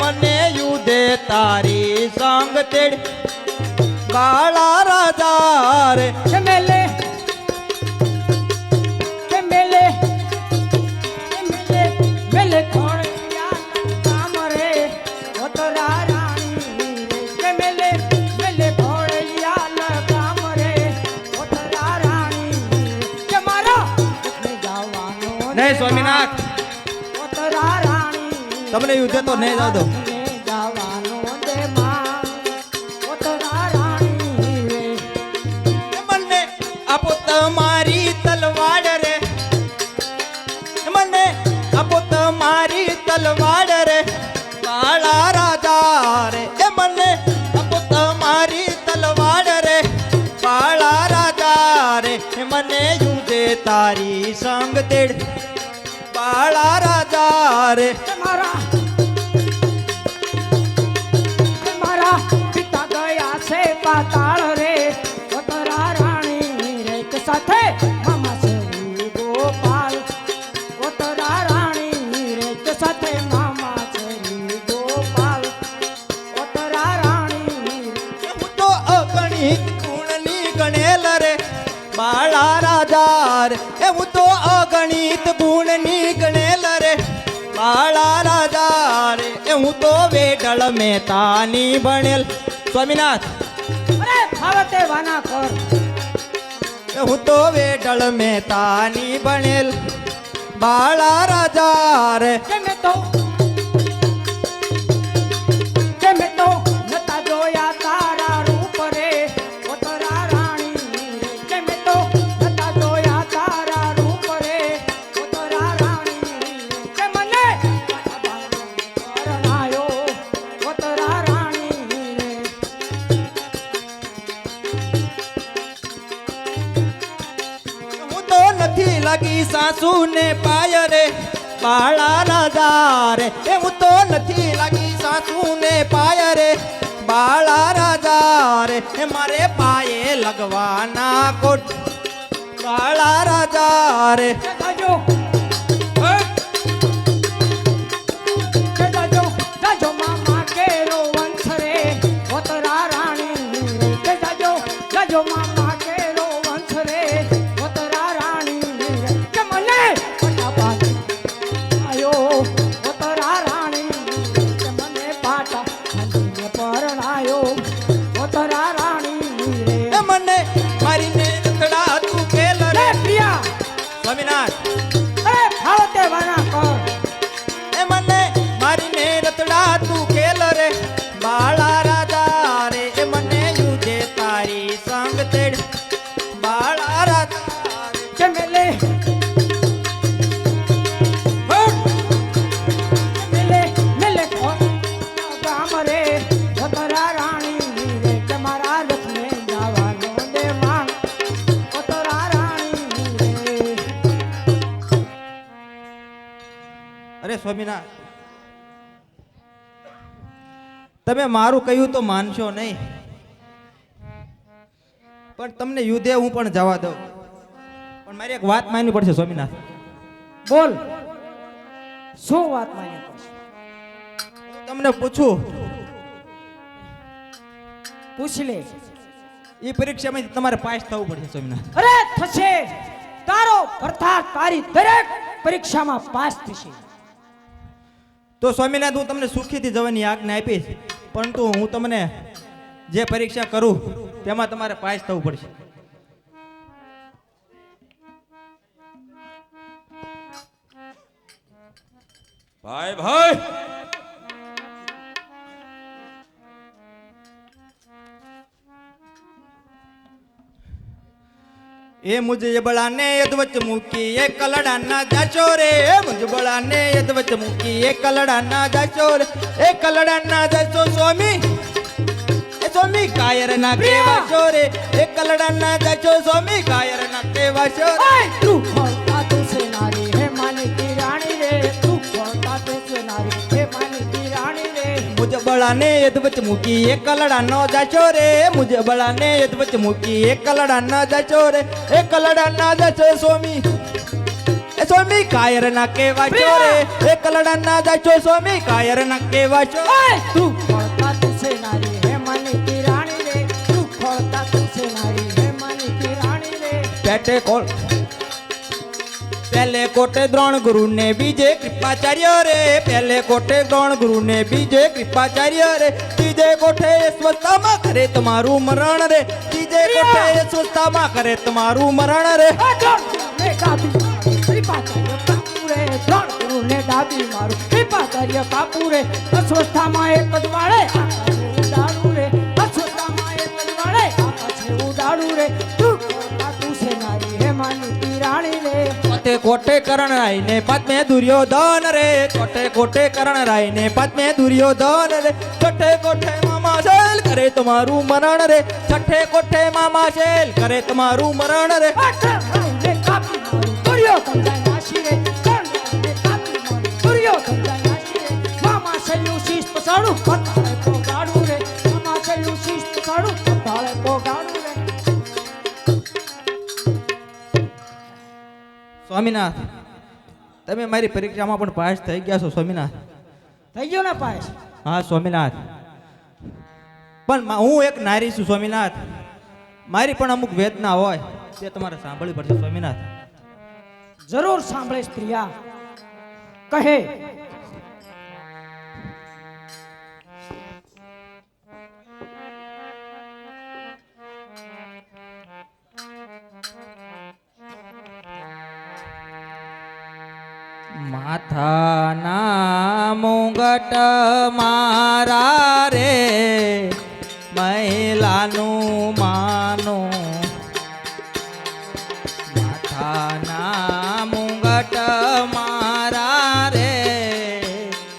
મને યુધે તારી સંગ તેડ. કાળા રાજા રે. મેલે મેલે મેલે મેલે ખોળિયા કામ રે? ઓતરા રાણી રે. કે મેલે મેલે ખોળિયા કામ રે? ઓતરા રાણી કે મારા? એટલે નહીં સ્વામિનાથ. તમને યુદ્ધ તો નહીં જાવ દો આપો તમારી તલવાડ રે. મને આપો તમારી તલવાડ રે. કાળા રાજા એ મને આપો તમારી તલવાડ રે. કાળા રાજા રે. મને યુધે તારી સંગ તેડ. બાળા રાજા રે. મારા મારા પિતા ગયા છે પાતાળ રે. વતરા રાણી રે સાથે મામા ગોપાલ. વતરા રાણી રે કે સાથે મામા શ્રી ગોપાલ. વતરા રાણી હું તો અગણિત ગુણની ગણેલ રે. બાળા રાજા રે. હું તો અગણિત ગુણની ગણેલ રે. બાળા રાજા રે એ હું તો વેડળ મહેતાની ભણેલ. સ્વામિનાથ અરે ફાવતે વાના કર હું તો વેડળ મેતાની ભણેલ. બાળા રાજા રે. મેં તો? લાગી સાસુ ને પાય રે બાળા રાજા રે એ હું તો નથી લાગી સાસુ ને પાય રે બાળા રાજા એ મારે પાયે લગવાના કોટ બાળા રાજા કે સ્વામિનાથ અરે ભાવતે અરે સ્વામિનાથ તમે મારું કહ્યું તો માનશો નહીં. પણ તમને યુદ્ધે હું પણ જવા દઉં. પણ મારી એક વાત માનવી પડશે સ્વામિનાથ. બોલ. શું વાત હું તમને પૂછું. પૂછ લે. એ પરીક્ષામાંથી તમારે પાસ થવું પડશે સ્વામિનાથ. અરે થશે. તારો અર્થાત તારી દરેક પરીક્ષામાં પાસ થશે. તો સ્વામિનાથ હું તમને સુખીથી જવાની આજ્ઞા આપીશ પરંતુ હું તમને જે પરીક્ષા કરું, તેમાં તમારે પાસ થવું પડશે. ભાઈ ભાઈ! એ મુझे બળાને યદવચ મૂકી, એ કલડાના જાચો રે. એ મુझे બળાને યદવચ મૂકી, એ કલડાના જાચો રે. એ કલડાના જાચો સ્વામી, એ સ્વામી કાયર ના કેવા છો રે? એ કલડાના જાચો સ્વામી કાયર ના કેવા છો રે? મુझे બળાને યદવચ મૂકી એ કલડાનો જાચો રે. મુझे બળાને યદવચ મૂકી એ કલડાના જાચો રે. એ કલડાના જાચો સ્વામી. એ સ્વામી કાયર ના કેવા છો રે. એ કલડા ના જાચો સ્વામી કાયર ના કેવા છો! તું ખોળતા તું છે નારી હે માની કી રાણી રે. તું ખોળતા તું છે નારી હે માની કી રાણી રે. પેટે કોલ પહેલે કોટે દ્રોણ ગુરુ ને બીજે કૃપાચાર્ય રે પહેલે કોટે દ્રોણ ગુરુ ને બીજે કૃપાચાર્ય રે. ત્રીજે કોઠે સ્વસ્થામાં કરે તમારું મરણ રે. ત્રીજે કોઠે સ્વસ્થામાં કરે તમારું મરણ રે. કૃપાચાર્ય બાપુ રે અસ્વસ્થામાં એક જ વાળે કોટે કરણ રાય ને પદ્મે દુર્યોધન રે, કોટે કોટે કરણ રાય ને પદ્મે દુર્યોધન રે. છઠ્ઠે કોઠે મામા શેલ કરે તમારું મરણ રે, છઠ્ઠે કોઠે મામા શેલ કરે તમારું મરણ રે. મામા શીશ પસાડું પતાળે પોગાડું રે, મામા પસાડું પતાળે પોગાડું સ્વામિનાથ તમે મારી પરીક્ષામાં પણ પાસ થઈ ગયા છો સ્વામિનાથ. થઈ ગયો ને પાસ? હા સ્વામિનાથ. પણ હું એક નારી છું સ્વામિનાથ. મારી પણ અમુક વેદના હોય તે તમારે સાંભળવી પડશે સ્વામિનાથ. જરૂર સાંભળે પ્રિયા. કહે માથાના મુંગટ મારા રે મહિલાનું માનો. માથાના મુંગટ મારા રે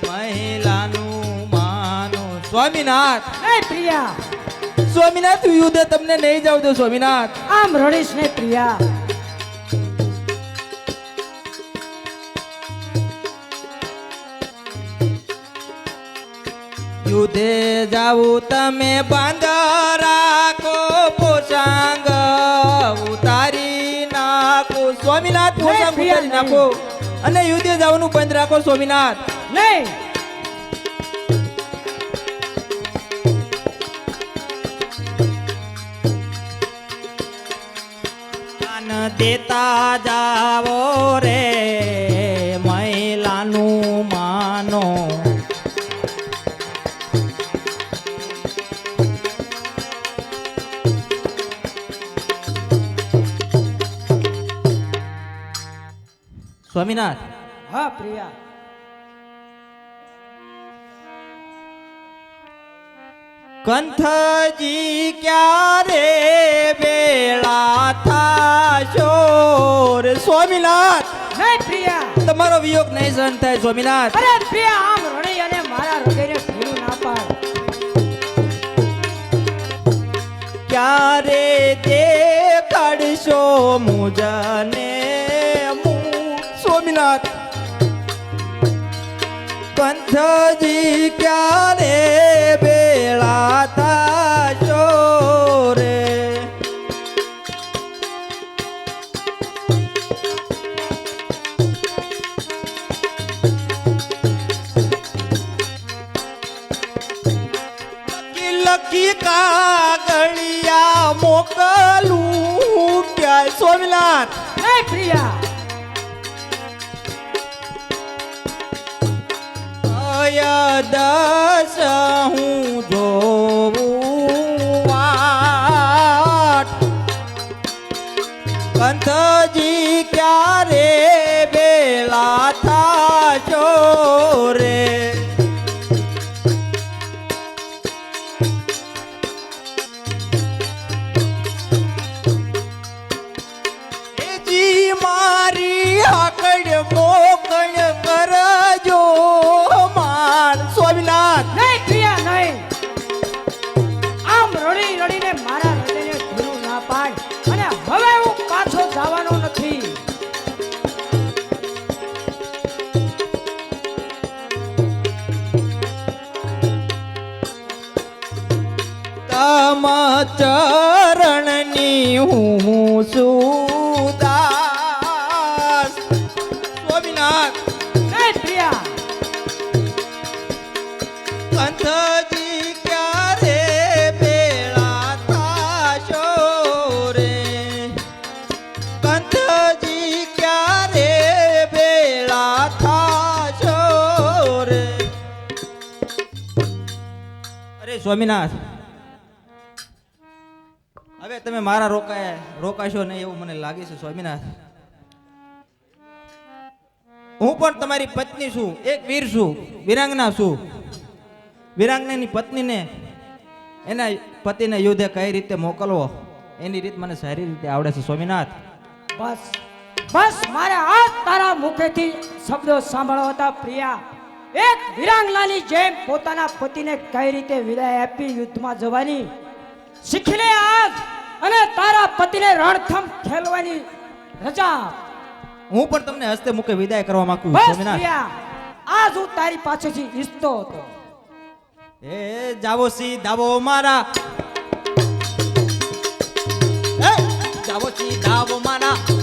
મહિલાનું માનો. સ્વામિનાથ! પ્રિયા! સ્વામિનાથ યુદ્ધ તમને નહીં જાવ દો સ્વામિનાથ! આમ રડીશ ને પ્રિયા! યુદ્ધે જાવું તમે બાંધ રાખો પોષાંગ ઉતારી નાખો. સ્વામિનાથ પોષાંગ ઉતારી નાખો. અને યુદ્ધે જવાનું બંધ રાખો સ્વામિનાથ. નહીં. દેતા જાવો સ્વામિનાથ. હા પ્રિયા. કંથજી ક્યારે બેળા થાશો રે સ્વામિનાથ? નહીં પ્રિયા. તમારો વિયોગ નહીં સહન થાય સ્વામિનાથ. અરે પ્રિયા આમ રણી અને મારા હૃદયને ભીનું ના પાડ. ક્યારે તે કાઢશો મુજને? કંથજી ક્યારે બેળા થાશો રે લખી લખી કાગળિયા મોકલું ક્યાંય સ્વામિનાથ નહીં પ્રિયા અય દસ હું જોવું ભીનું સ્વામિનાથ. હવે તમે મારા રોકાય, રોકાશો નહીં એવું મને લાગે છે, સ્વામિનાથ. હું પણ તમારી પત્ની છું, એક વીર છું, વિરાંગના છું. વિરાંગનાની પત્નીને એના પતિને યુદ્ધે કઈ રીતે મોકલવો, એની રીત મને સારી રીતે આવડે છે, સ્વામિનાથ. બસ બસ, મારે આ તારા મુખેથી શબ્દો સાંભળવા હતા, પ્રિયા. એક વિરાંગનાની જેમ પોતાના પતિને કઈ રીતે વિદાય આપી યુદ્ધમાં જવાની? શીખી લે આજ અને તારા પતિને રણથમ ખેલવાની રજા. હું પણ તમને હસ્તે મૂકે વિદાય કરવા માંગુ છું આજ હું તારી પાસેથી ઈચ્છતો હતો. એ જાવો સી દાવો મારા. એ જાવો સી દાવો મારા.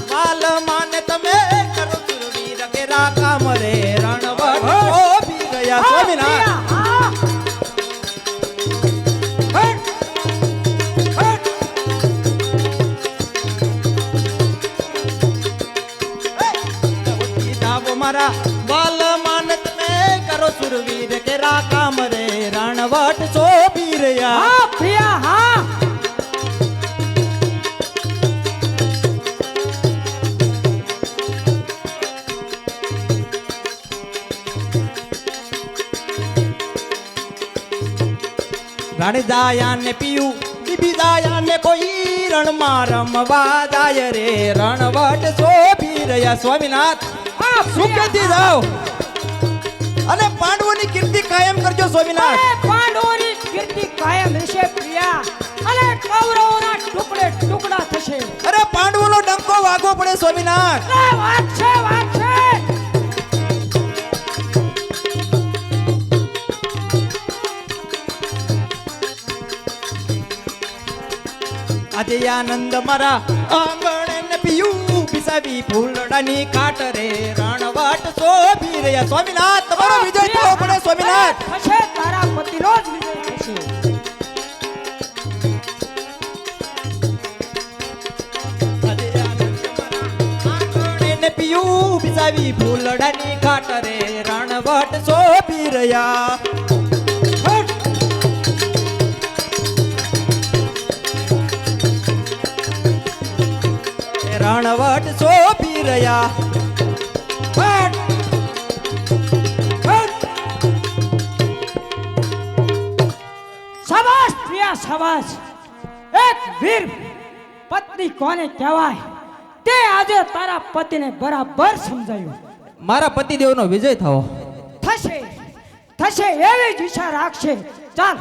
કરો સુરવીર કે રાકામ રે રણવટ શોભી રહ્યા. હા પ્રિયા હા. રાણી દાયા ને પીયું બીબી દાયા ને કોઈ રણમાં રમવા જાય રે. રણવટ શોભી રહ્યા. સ્વામીનાથ સુખેથી જાઓ? અને પાંડવોની કીર્તિ કાયમ કરજો સ્વામિનાથ પાંડવોની કીર્તિ કાયમ રહેશે પ્રિયા. અને કૌરવોના ટુકડે ટુકડા થશે. અરે પાંડવોનો ડંકો વાગવો પડે સ્વામિનાથ વાત છે વાત છે. આજે આનંદ મારા આંગણે ને પીયું પીસાવી ફૂલડાની કાટ રે રણવટ શોભી રહ્યા. સ્વામીનાથ તમારો વિજય થવો પડે સ્વામીનાથ. થશે તારા પતિનો જ વિજય થશે પીયું પીસાવી ફૂલડાની કાટ રણવટ શોભી રહ્યા. રણવટ શોભી રહ્યા. પ્રિયા એક વીર પત્ની કોને કહેવાય? તે આજે તારા પતિને બરાબર સમજાયું. મારા પતિદેવનો વિજય થવો. થશે. થશે એવી જ ઈચ્છા રાખશે. ચાલ.